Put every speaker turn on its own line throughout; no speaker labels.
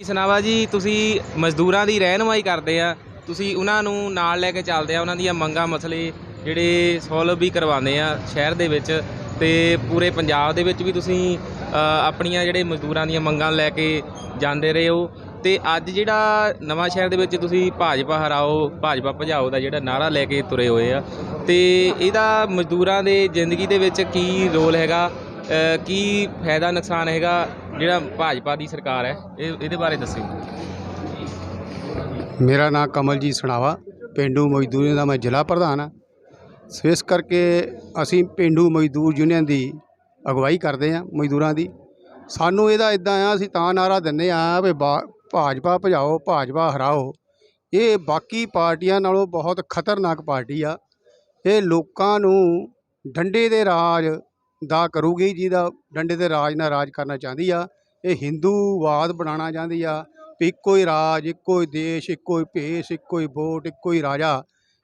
ਸਨਾਵਾ ਜੀ? ਤੁਸੀਂ ਮਜ਼ਦੂਰਾਂ ਦੀ ਰਹਿਨਮਾਈ ਕਰਦੇ ਆ। ਤੁਸੀਂ ਉਹਨਾਂ ਨੂੰ ਨਾਲ ਲੈ ਕੇ ਚੱਲਦੇ ਆ, ਉਹਨਾਂ ਦੀਆਂ ਮੰਗਾਂ ਮਸਲੇ ਜਿਹੜੇ ਸੋਲਵ ਵੀ ਕਰਵਾਉਂਦੇ ਆ ਸ਼ਹਿਰ ਦੇ ਵਿੱਚ ਤੇ ਪੂਰੇ ਪੰਜਾਬ ਦੇ ਵਿੱਚ ਵੀ ਤੁਸੀਂ ਆਪਣੀਆਂ ਜਿਹੜੇ ਮਜ਼ਦੂਰਾਂ ਦੀਆਂ ਮੰਗਾਂ ਲੈ ਕੇ ਜਾਂਦੇ ਰਹੇ ਹੋ। ਤੇ ਅੱਜ ਜਿਹੜਾ ਨਵਾਂ ਸ਼ਹਿਰ ਦੇ ਵਿੱਚ ਤੁਸੀਂ ਭਾਜਪਾ ਹਰਾਓ, ਭਾਜਪਾ ਭਜਾਓ ਦਾ ਜਿਹੜਾ ਨਾਰਾ ਲੈ ਕੇ ਤੁਰੇ ਹੋਏ ਆ, ਤੇ ਇਹਦਾ ਮਜ਼ਦੂਰਾਂ ਦੇ ਜ਼ਿੰਦਗੀ ਦੇ ਵਿੱਚ ਕੀ ਰੋਲ ਹੈਗਾ ਕੀ ਫਾਇਦਾ ਨੁਕਸਾਨ ਹੈਗਾ ਜਿਹੜਾ ਭਾਜਪਾ ਦੀ ਸਰਕਾਰ ਹੈ, ਇਹ ਇਹਦੇ ਬਾਰੇ ਦੱਸਿਓ।
ਮੇਰਾ ਨਾਮ ਕਮਲਜੀਤ ਸਣਾਵਾ, ਪਿੰਡੂ ਮਜ਼ਦੂਰ ਦਾ ਮੈਂ ਜ਼ਿਲ੍ਹਾ ਪ੍ਰਧਾਨ ਹਾਂ। ਸੋ ਇਸ ਕਰਕੇ ਅਸੀਂ ਪਿੰਡੂ ਮਜ਼ਦੂਰ ਯੂਨੀਅਨ ਦੀ ਅਗਵਾਈ ਕਰਦੇ ਹਾਂ ਮਜ਼ਦੂਰਾਂ ਦੀ। ਸਾਨੂੰ ਇਹਦਾ ਇਦਾਂ ਆ, ਅਸੀਂ ਤਾਂ ਨਾਰਾ ਦਿੰਦੇ ਆ ਵੀ ਬਾ- ਭਾਜਪਾ ਭਜਾਓ, ਭਾਜਪਾ ਹਰਾਓ। ਇਹ ਬਾਕੀ ਪਾਰਟੀਆਂ ਨਾਲੋਂ ਬਹੁਤ ਖਤਰਨਾਕ ਪਾਰਟੀ ਆ। ਇਹ ਲੋਕਾਂ ਨੂੰ ਡੰਡੇ ਦੇ ਰਾਜ ਦਾ ਕਰੂਗੀ, ਜਿਹਦਾ ਡੰਡੇ ਦੇ ਰਾਜ ਨਾਲ ਰਾਜ ਕਰਨਾ ਚਾਹੁੰਦੀ ਆ। ਇਹ ਹਿੰਦੂਵਾਦ ਬਣਾਉਣਾ ਚਾਹੁੰਦੀ ਆ ਵੀ ਇੱਕੋ ਹੀ ਰਾਜ, ਇੱਕੋ ਹੀ ਦੇਸ਼, ਇੱਕੋ ਹੀ ਭੇਸ, ਇੱਕੋ ਹੀ ਵੋਟ, ਇੱਕੋ ਹੀ ਰਾਜਾ।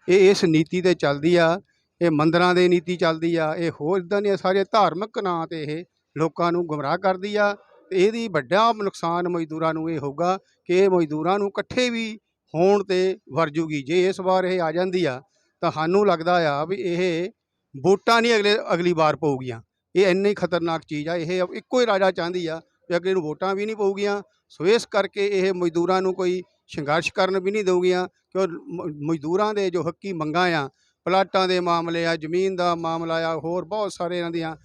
ਇਹ ਇਸ ਨੀਤੀ ਤੇ ਚੱਲਦੀ ਆ, ਇਹ ਮੰਦਰਾਂ ਦੇ ਨੀਤੀ ਚੱਲਦੀ ਆ, ਇਹ ਹੋਰ ਇਦਾਂ ਦੀਆਂ ਸਾਰੇ ਧਾਰਮਿਕ ਨਾਂ ਤੇ ਇਹ ਲੋਕਾਂ ਨੂੰ ਗੁੰਮਰਾਹ ਕਰਦੀ ਆ। ਤੇ ਇਹਦੀ ਵੱਡਾ ਨੁਕਸਾਨ ਮਜ਼ਦੂਰਾਂ ਨੂੰ ਇਹ ਹੋਊਗਾ ਕਿ ਇਹ ਮਜ਼ਦੂਰਾਂ ਨੂੰ ਇਕੱਠੇ ਵੀ ਹੋਣ ਤੇ ਵਰਜੂਗੀ। ਜੇ ਇਸ ਵਾਰ ਇਹ ਆ ਜਾਂਦੀ ਆ, ਤਾਂ ਸਾਨੂੰ ਲੱਗਦਾ ਆ ਵੀ ਇਹ ਵੋਟਾਂ ਨਹੀਂ ਅਗਲੇ, ਅਗਲੀ ਵਾਰ ਪਊਗੀਆਂ। ਇਹ ਇੰਨੀ ਖਤਰਨਾਕ ਚੀਜ਼ ਆ, ਇਹ ਇੱਕੋ ਹੀ ਰਾਜਾ ਚਾਹੁੰਦੀ ਆ ਵੀ ਅੱਗੇ ਨੂੰ ਵੋਟਾਂ ਵੀ ਨਹੀਂ ਪਊਗੀਆਂ, ਸੋ ਇਸ ਕਰਕੇ ਇਹ ਮਜ਼ਦੂਰਾਂ ਨੂੰ ਕੋਈ ਸੰਘਰਸ਼ ਕਰਨ ਵੀ ਨਹੀਂ ਦੇਊਗੀਆਂ, ਕਿਉਂ ਮ- ਮਜ਼ਦੂਰਾਂ ਦੇ ਜੋ ਹੱਕੀ ਮੰਗਾਂ ਆ, ਪਲਾਟਾਂ ਦੇ ਮਾਮਲੇ ਆ, ਜ਼ਮੀਨ ਦਾ ਮਾਮਲਾ ਆ, ਹੋਰ ਬਹੁਤ ਸਾਰੇ ਇਹਨਾਂ ਦੀਆਂ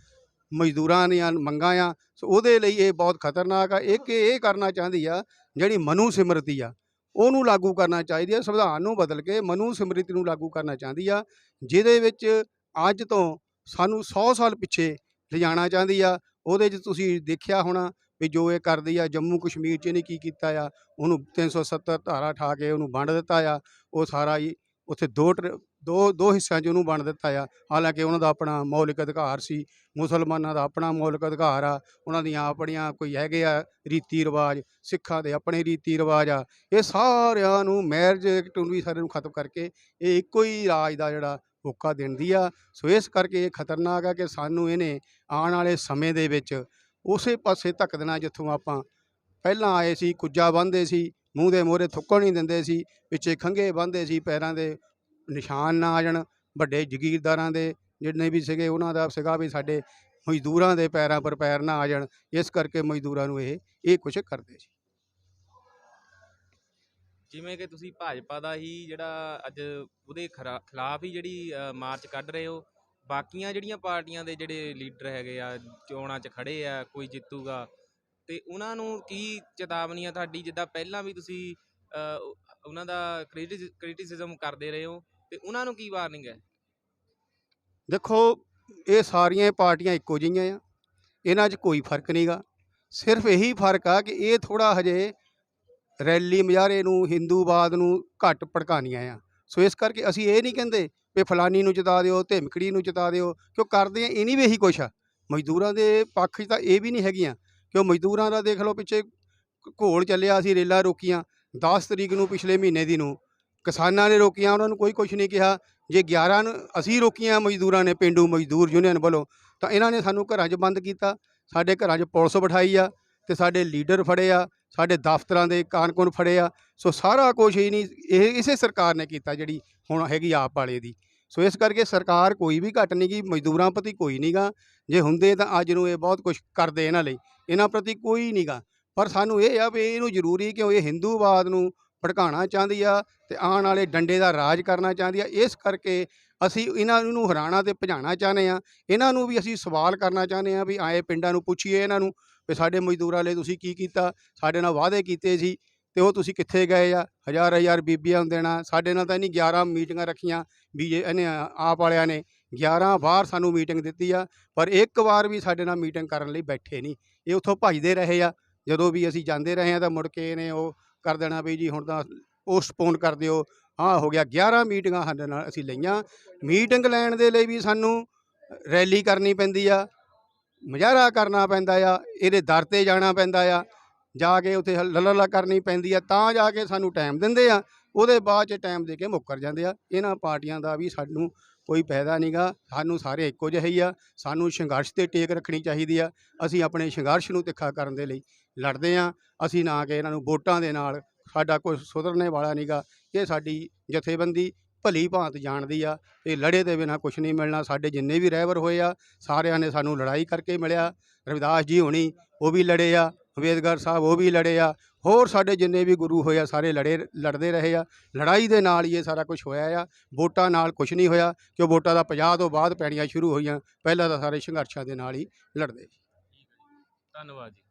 ਮਜ਼ਦੂਰਾਂ ਦੀਆਂ ਮੰਗਾਂ ਆ, ਸੋ ਉਹਦੇ ਲਈ ਇਹ ਬਹੁਤ ਖਤਰਨਾਕ ਆ। ਇੱਕ ਇਹ ਕਰਨਾ ਚਾਹੁੰਦੀ ਆ, ਜਿਹੜੀ ਮਨੂ ਸਿਮਰਤੀ ਆ, ਉਹਨੂੰ ਲਾਗੂ ਕਰਨਾ ਚਾਹੀਦੀ ਆ, ਸੰਵਿਧਾਨ ਨੂੰ ਬਦਲ ਕੇ ਮਨੂ ਸਿਮਰਤੀ ਨੂੰ ਲਾਗੂ ਕਰਨਾ ਚਾਹੁੰਦੀ ਆ, ਜਿਹਦੇ ਵਿੱਚ ਅੱਜ ਤੋਂ ਸਾਨੂੰ 100 ਸਾਲ ਪਿੱਛੇ ਲਿਜਾਣਾ ਚਾਹੁੰਦੀ ਆ, ਉਹਦੇ 'ਚ ਤੁਸੀਂ ਦੇਖਿਆ ਹੋਣਾ ਵੀ ਜੋ ਇਹ ਕਰਦੀ ਆ, ਜੰਮੂ ਕਸ਼ਮੀਰ 'ਚ ਇਹਨੇ ਕੀ ਕੀਤਾ ਆ, ਉਹਨੂੰ 370 ਧਾਰਾ ਠਾ ਕੇ ਉਹਨੂੰ ਵੰਡ ਦਿੱਤਾ ਆ, ਉਹ ਸਾਰਾ ਹੀ ਉੱਥੇ ਦੋ ਟਰ- ਦੋ ਦੋ ਹਿੱਸਿਆਂ 'ਚ ਉਹਨੂੰ ਵੰਡ ਦਿੱਤਾ ਆ, ਹਾਲਾਂਕਿ ਉਹਨਾਂ ਦਾ ਆਪਣਾ ਮੌਲਿਕ ਅਧਿਕਾਰ ਸੀ, ਮੁਸਲਮਾਨਾਂ ਦਾ ਆਪਣਾ ਮੌਲਿਕ ਅਧਿਕਾਰ ਆ, ਉਹਨਾਂ ਦੀਆਂ ਆਪਣੀਆਂ ਕੋਈ ਹੈਗੇ ਆ ਰੀਤੀ ਰਿਵਾਜ, ਸਿੱਖਾਂ ਦੇ ਆਪਣੇ ਰੀਤੀ ਰਿਵਾਜ ਆ, ਇਹ ਸਾਰਿਆਂ ਨੂੰ ਮੈਰਿਜ ਐਕਟ ਨੂੰ ਵੀ ਸਾਰਿਆਂ ਨੂੰ ਖਤਮ ਕਰਕੇ, ਇਹ ਇੱਕੋ ਹੀ ਰਾਜ ਦਾ ਜਿਹੜਾ ਹੋਕਾ ਦਿੰਦੀ ਆ। ਸੋ ਇਸ ਕਰਕੇ ਇਹ ਖਤਰਨਾਕ ਆ ਕਿ ਸਾਨੂੰ ਇਹਨੇ ਆਉਣ ਵਾਲੇ ਸਮੇਂ ਦੇ ਵਿੱਚ ਉਸੇ ਪਾਸੇ ਧੱਕ ਦੇਣਾ ਜਿੱਥੋਂ ਆਪਾਂ ਪਹਿਲਾਂ ਆਏ ਸੀ, ਕੁੱਜਾ ਬੰਨ੍ਹਦੇ ਸੀ, ਮੂੰਹ ਦੇ ਮੋਹਰੇ ਥੁੱਕਣ ਨਹੀਂ ਦਿੰਦੇ ਸੀ, ਪਿੱਛੇ ਖੰਘੇ ਬੰਨ੍ਹਦੇ ਸੀ, ਪੈਰਾਂ ਦੇ ਨਿਸ਼ਾਨ ਨਾ ਆ ਜਾਣ, ਵੱਡੇ ਜ਼ਗੀਰਦਾਰਾਂ ਦੇ ਜਿੰਨੇ ਵੀ ਸੀਗੇ ਉਹਨਾਂ ਦਾ ਸੀਗਾ ਵੀ ਸਾਡੇ ਮਜ਼ਦੂਰਾਂ ਦੇ ਪੈਰਾਂ ਪਰ ਪੈਰ ਨਾ ਆ ਜਾਣ। ਇਸ ਕਰਕੇ ਮਜ਼ਦੂਰਾਂ ਨੂੰ ਇਹ ਇਹ ਕੁਛ ਕਰਦੇ ਸੀ।
ਜਿਵੇਂ ਕਿ ਤੁਸੀਂ ਭਾਜਪਾ ਦਾ ਹੀ ਜਿਹੜਾ ਅੱਜ ਉਹਦੇ ਖਰਾ- ਖਿਲਾਫ ਹੀ ਜਿਹੜੀ ਮਾਰਚ ਕੱਢ ਰਹੇ ਹੋ। ਬਾਕੀਆਂ ਜਿਹੜੀਆਂ ਪਾਰਟੀਆਂ ਦੇ ਜਿਹੜੇ ਲੀਡਰ ਹੈਗੇ ਆ, ਚੋਣਾਂ 'ਚ ਖੜ੍ਹੇ ਆ, ਕੋਈ ਜਿੱਤੂਗਾ। ਅਤੇ ਉਹਨਾਂ ਨੂੰ ਕੀ ਚੇਤਾਵਨੀ ਆ ਤੁਹਾਡੀ? ਜਿੱਦਾਂ ਪਹਿਲਾਂ ਵੀ ਤੁਸੀਂ ਉਹਨਾਂ ਦਾ ਕ੍ਰਿਟਿਸਿਜ਼ਮ ਕਰਦੇ ਰਹੇ ਹੋ ਅਤੇ ਉਹਨਾਂ ਨੂੰ ਕੀ ਵਾਰਨਿੰਗ ਹੈ?
ਦੇਖੋ, ਇਹ ਸਾਰੀਆਂ ਪਾਰਟੀਆਂ ਇੱਕੋ ਜਿਹੀਆਂ ਆ। ਇਹਨਾਂ 'ਚ ਕੋਈ ਫ਼ਰਕ ਨਹੀਂਗਾ ਸਿਰਫ ਇਹੀ ਫ਼ਰਕ ਆ ਕਿ ਇਹ ਥੋੜਾ ਹਜੇ ਰੈਲੀ ਮੁਜ਼ਾਹਰੇ ਨੂੰ ਹਿੰਦੂਵਾਦ ਨੂੰ ਘੱਟ ਭੜਕਾਨੀਆਂ ਆ। ਸੋ ਇਸ ਕਰਕੇ ਅਸੀਂ ਇਹ ਨਹੀਂ ਕਹਿੰਦੇ ਵੀ ਫਲਾਨੀ ਨੂੰ ਜਿਤਾ ਦਿਓ, ਧਿਮਕੜੀ ਨੂੰ ਜਿਤਾ ਦਿਓ, ਕਿਉਂ ਕਰਦੇ ਆ, ਇਹ ਨਹੀਂ ਵੀ ਇਹੀ ਕੁਛ ਆ। ਮਜ਼ਦੂਰਾਂ ਦੇ ਪੱਖ 'ਚ ਤਾਂ ਇਹ ਵੀ ਨਹੀਂ ਹੈਗੀਆਂ। ਕਿਉਂ ਮਜ਼ਦੂਰਾਂ ਦਾ ਦੇਖ ਲਓ ਪਿੱਛੇ ਘੋਲ ਚੱਲਿਆ ਸੀ, ਰੇਲਾਂ ਰੋਕੀਆਂ 10 ਤਰੀਕ ਨੂੰ ਪਿਛਲੇ ਮਹੀਨੇ ਦੀ ਨੂੰ। ਕਿਸਾਨਾਂ ਨੇ ਰੋਕੀਆਂ, ਉਹਨਾਂ ਨੂੰ ਕੋਈ ਕੁਝ ਨਹੀਂ ਕਿਹਾ। ਜੇ 11 ਨੂੰ ਅਸੀਂ ਰੋਕੀਆਂ ਮਜ਼ਦੂਰਾਂ ਨੇ ਪਿੰਡੂ ਮਜ਼ਦੂਰ ਯੂਨੀਅਨ ਵੱਲੋਂ, ਤਾਂ ਇਹਨਾਂ ਨੇ ਸਾਨੂੰ ਘਰਾਂ 'ਚ ਬੰਦ ਕੀਤਾ। ਸਾਡੇ ਘਰਾਂ 'ਚ ਪੁਲਿਸ ਬਿਠਾਈ ਆ ਤੇ ਸਾਡੇ ਲੀਡਰ ਫੜੇ ਆ। ਸਾਡੇ ਦਫ਼ਤਰਾਂ ਦੇ ਕਾਰਕੁਨ ਫੜੇ ਆ। ਸੋ ਸਾਰਾ ਕੁਝ ਹੀ ਨਹੀਂ, ਇਹ ਇਸੇ ਸਰਕਾਰ ਨੇ ਕੀਤਾ ਜਿਹੜੀ ਹੁਣ ਹੈਗੀ ਆਪ ਵਾਲੇ ਦੀ। ਸੋ ਇਸ ਕਰਕੇ ਸਰਕਾਰ ਕੋਈ ਵੀ ਘੱਟ ਨਹੀਂ ਗੀ, ਮਜ਼ਦੂਰਾਂ ਪ੍ਰਤੀ ਕੋਈ ਨਹੀਂਗਾ ਜੇ ਹੁੰਦੇ ਤਾਂ ਅੱਜ ਨੂੰ ਇਹ ਬਹੁਤ ਕੁਝ ਕਰਦੇ ਇਹਨਾਂ ਲਈ। ਇਹਨਾਂ ਪ੍ਰਤੀ ਕੋਈ ਨਹੀਂਗਾ ਪਰ ਸਾਨੂੰ ਇਹ ਆ ਵੀ ਇਹਨੂੰ ਜ਼ਰੂਰੀ ਕਿਉਂ ਇਹ ਹਿੰਦੂਵਾਦ ਨੂੰ ਭੜਕਾਉਣਾ ਚਾਹੁੰਦੀ ਆ ਤੇ ਆਉਣ ਵਾਲੇ ਡੰਡੇ ਦਾ ਰਾਜ ਕਰਨਾ ਚਾਹੁੰਦੀ ਆ। ਇਸ ਕਰਕੇ ਅਸੀਂ ਇਹਨਾਂ ਨੂੰ ਹਰਾਣਾ ਤੇ ਭਜਾਣਾ ਚਾਹੁੰਦੇ ਆ। ਇਹਨਾਂ ਨੂੰ ਵੀ ਅਸੀਂ ਸਵਾਲ ਕਰਨਾ ਚਾਹੁੰਦੇ ਆ ਵੀ ਆਏ ਪਿੰਡਾਂ ਨੂੰ ਪੁੱਛੀਏ ਇਹਨਾਂ ਨੂੰ। ਵੀ ਸਾਡੇ ਮਜ਼ਦੂਰਾਂ ਲਈ ਤੁਸੀਂ ਕੀ ਕੀਤਾ? ਸਾਡੇ ਨਾਲ ਵਾਅਦੇ ਕੀਤੇ ਸੀ ਤੇ ਉਹ ਤੁਸੀਂ ਕਿੱਥੇ ਗਏ ਆ? ਹਜ਼ਾਰ ਹਜ਼ਾਰ ਬੀਬੀਆਂ ਨੂੰ ਦੇਣਾ। ਸਾਡੇ ਨਾਲ ਤਾਂ ਇਹਨੀ 11 ਮੀਟਿੰਗਾਂ ਰੱਖੀਆਂ ਵੀ ਜੇ ਇਹਨੇ ਆਪ ਵਾਲਿਆਂ ਨੇ। 11 ਵਾਰ ਸਾਨੂੰ ਮੀਟਿੰਗ ਦਿੱਤੀ ਆ, ਪਰ ਇੱਕ ਵਾਰ ਵੀ ਸਾਡੇ ਨਾਲ ਮੀਟਿੰਗ ਕਰਨ ਲਈ ਬੈਠੇ ਨਹੀਂ। ਇਹ ਉੱਥੋਂ ਭੱਜਦੇ ਰਹੇ ਆ। ਜਦੋਂ ਵੀ ਅਸੀਂ ਜਾਂਦੇ ਰਹੇ ਆ ਤਾਂ ਮੁੜ ਕੇ ਇਹਨੇ ਉਹ ਕਰ ਦੇਣਾ ਵੀ ਜੀ ਹੁਣ ਤਾਂ ਪੋਸਟਪੋਨ ਕਰ ਦਿਓ। ਹਾਂ ਹੋ ਗਿਆ। 11 ਮੀਟਿੰਗਾਂ ਸਾਡੇ ਨਾਲ ਅਸੀਂ ਲਈਆਂ। ਮੀਟਿੰਗ ਲੈਣ ਦੇ ਲਈ ਵੀ ਸਾਨੂੰ ਰੈਲੀ ਕਰਨੀ ਪੈਂਦੀ ਆ। ਮੁਜ਼ਾਹਰਾ ਕਰਨਾ ਪੈਂਦਾ ਆ, ਇਹਦੇ ਦਰ ਤੇ ਜਾਣਾ ਪੈਂਦਾ ਆ, ਜਾ ਕੇ ਉੱਥੇ ਲਲਲਾ ਕਰਨੀ ਪੈਂਦੀ ਆ, ਤਾਂ ਜਾ ਕੇ ਸਾਨੂੰ ਟਾਈਮ ਦਿੰਦੇ ਆ, ਉਹਦੇ ਬਾਅਦ ਚ ਟਾਈਮ ਦੇ ਕੇ ਮੁੱਕਰ ਜਾਂਦੇ ਆ, ਇਹਨਾਂ ਪਾਰਟੀਆਂ ਦਾ ਵੀ ਸਾਨੂੰ ਕੋਈ ਫਾਇਦਾ ਨਹੀਂਗਾ ਸਾਨੂੰ ਸਾਰੇ ਇੱਕੋ ਜਿਹੇ ਹੀ ਆ, ਸਾਨੂੰ ਸੰਘਰਸ਼ ਤੇ ਟੇਕ ਰੱਖਣੀ ਚਾਹੀਦੀ ਆ, ਅਸੀਂ ਆਪਣੇ ਸੰਘਰਸ਼ ਨੂੰ ਤਿੱਖਾ ਕਰਨ ਦੇ ਲਈ ਲੜਦੇ ਆ, ਅਸੀਂ ਨਾ ਕਿ ਇਹਨਾਂ ਨੂੰ ਵੋਟਾਂ ਦੇ ਨਾਲ, ਸਾਡਾ ਕੋਈ ਸੁਧਰਨੇ ਵਾਲਾ ਨਹੀਂਗਾ ਇਹ ਸਾਡੀ ਜਥੇਬੰਦੀ ਭਲੀ ਭਾਂਤ ਜਾਣਦੀ ਆ ਤੇ ਲੜੇ ਦੇ ਬਿਨਾ ਕੁਝ ਨਹੀਂ ਮਿਲਣਾ। ਸਾਡੇ ਜਿੰਨੇ ਵੀ ਰਹਿਬਰ ਹੋਏ ਆ, ਸਾਰਿਆਂ ਨੇ ਸਾਨੂੰ ਲੜਾਈ ਕਰਕੇ ਮਿਲਿਆ। ਰਵਿਦਾਸ ਜੀ ਹੋਣੀ, ਉਹ ਵੀ ਲੜੇ ਆ। ਅੰਬੇਦਕਰ ਸਾਹਿਬ, ਉਹ ਵੀ ਲੜੇ ਆ। ਹੋਰ ਸਾਡੇ ਜਿੰਨੇ ਵੀ ਗੁਰੂ ਹੋਏ ਆ, ਸਾਰੇ ਲੜੇ, ਲੜਦੇ ਰਹੇ ਆ। ਲੜਾਈ ਦੇ ਨਾਲ ਹੀ ਇਹ ਸਾਰਾ ਕੁਝ ਹੋਇਆ ਆ। ਵੋਟਾਂ ਨਾਲ ਕੁਝ ਨਹੀਂ ਹੋਇਆ, ਕਿਉਂ ਵੋਟਾਂ ਦਾ 50 ਤੋਂ ਬਾਅਦ ਪੈਣੀਆਂ ਸ਼ੁਰੂ ਹੋਈਆਂ। ਪਹਿਲਾਂ ਤਾਂ ਸਾਰੇ ਸੰਘਰਸ਼ਾਂ ਦੇ ਨਾਲ ਹੀ ਲੜਦੇ
ਧੰਨਵਾਦ ਜੀ।